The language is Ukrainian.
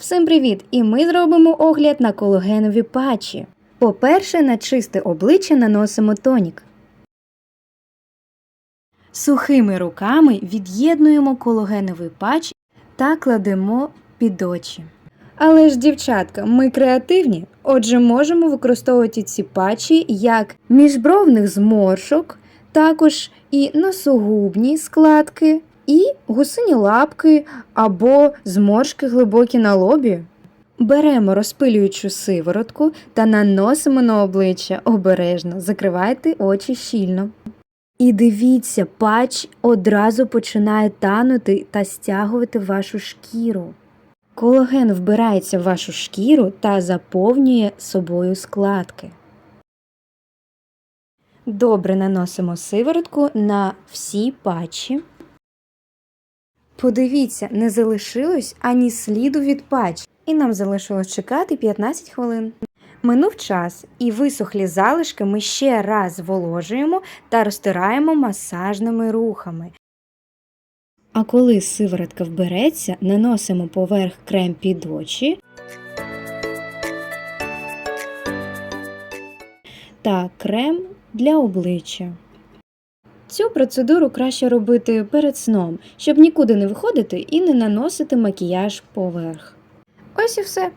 Всім привіт! І ми зробимо огляд на колагенові патчі. По-перше, на чисте обличчя наносимо тонік. Сухими руками від'єднуємо колагеновий патч та кладемо під очі. Але ж, дівчатка, ми креативні, отже, можемо використовувати ці патчі як міжбровних зморшок, також і носогубні складки, і гусині лапки або зморшки глибокі на лобі. Беремо розпилюючу сиворотку та наносимо на обличчя обережно, закривайте очі щільно. І дивіться, патч одразу починає танути та стягувати вашу шкіру. Колаген вбирається в вашу шкіру та заповнює собою складки. Добре наносимо сиворотку на всі патчі. Подивіться, не залишилось ані сліду від патч, і нам залишилось чекати 15 хвилин. Минув час, і висохлі залишки ми ще раз зволожуємо та розтираємо масажними рухами. А коли сиворотка вбереться, наносимо поверх крем під очі та крем для обличчя. Цю процедуру краще робити перед сном, щоб нікуди не виходити і не наносити макіяж поверх. Ось і все.